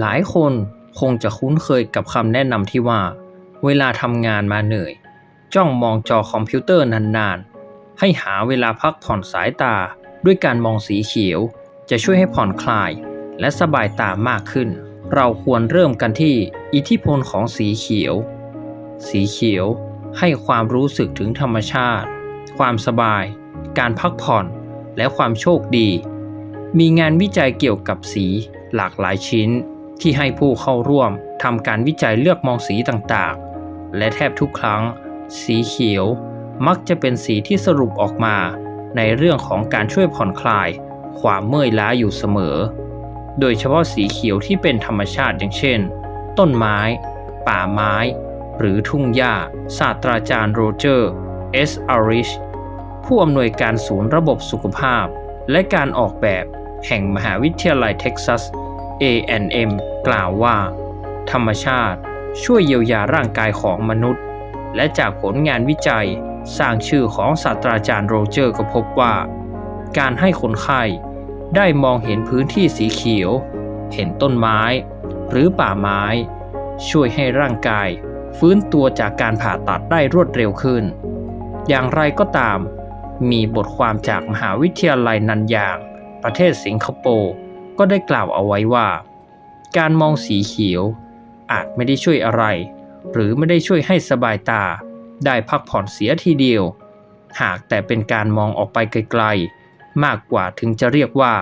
หลายคนคงจะคุ้นเคยกับคำแนะนำที่ว่า เวลาทำงานมาเหนื่อย จ้องมองจอคอมพิวเตอร์นานๆ ให้หาเวลาพักผ่อนสายตาด้วยการมองสีเขียว จะช่วยให้ผ่อนคลาย และสบายตามากขึ้น เราควรเริ่มกันที่อิทธิพลของสีเขียว สีเขียวให้ความรู้สึกถึงธรรมชาติ ความสบาย การพักผ่อน และความโชคดี มีงานวิจัยเกี่ยวกับสีหลากหลายชิ้น ที่ให้ผู้เข้าร่วมทำการวิจัยเลือกมองสีต่างๆ และแทบทุกครั้ง สีเขียว มักจะเป็นสีที่สรุปออกมา ในเรื่องของการช่วยผ่อนคลาย ความเมื่อยล้าอยู่เสมอ โดยเฉพาะสีเขียวที่เป็นธรรมชาติอย่างเช่น ต้นไม้ ป่าไม้ หรือทุ่งหญ้าศาสตราจารย์โรเจอร์เอสอาริชผู้อำนวยการศูนย์ระบบสุขภาพ และการออกแบบแห่งมหาวิทยาลัยเท็กซัส A&M กล่าวว่า ธรรมชาติช่วยเยียวยาร่างกายของมนุษย์ และจากผลงานวิจัยสร้างชื่อของศาสตราจารย์โรเจอร์ก็พบว่า การให้คนไข้ได้มองเห็นพื้นที่สีเขียว เห็นต้นไม้ หรือป่าไม้ ช่วยให้ร่างกายฟื้นตัวจากการผ่าตัดได้รวดเร็วขึ้น อย่างไรก็ตาม มีบทความจากมหาวิทยาลัยนันยาง ประเทศสิงคโปร์ ก็ได้กล่าวเอาไว้ว่า การมองสีเขียว อาจไม่ได้ช่วยอะไร หรือไม่ได้ช่วยให้สบายตา ได้พักผ่อนเสียทีเดียว หากแต่เป็นการมองออกไปไกลๆ มากกว่าถึงจะเรียกว่า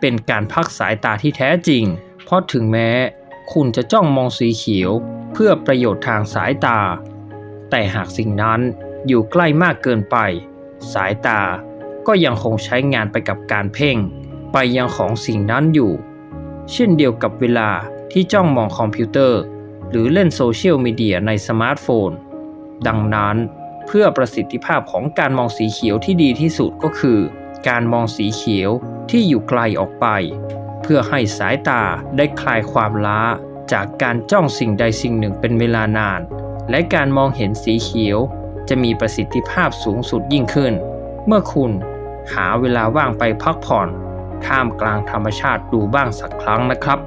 เป็นการพักสายตาที่แท้จริง เพราะถึงแม้ คุณจะจ้องมองสีเขียว เพื่อประโยชน์ทางสายตา แต่หากสิ่งนั้นอยู่ใกล้มากเกินไป สายตาก็ยังคงใช้งานไปกับการเพ่ง ไปยังของสิ่งนั้นอยู่ เช่นเดียวกับเวลาที่จ้องมองคอมพิวเตอร์ หรือเล่นโซเชียลมีเดียในสมาร์ทโฟน ดังนั้นเพื่อประสิทธิภาพของการมองสีเขียวที่ดีที่สุดก็คือ การมองสีเขียวที่อยู่ไกลออกไป เพื่อให้สายตาได้คลายความล้า จากการจ้องสิ่งใดสิ่งหนึ่งเป็นเวลานาน และการมองเห็นสีเขียว จะมีประสิทธิภาพสูงสุดยิ่งขึ้น เมื่อคุณหาเวลาว่างไปพักผ่อน ท่ามกลางธรรมชาติดูบ้างสักครั้งนะครับ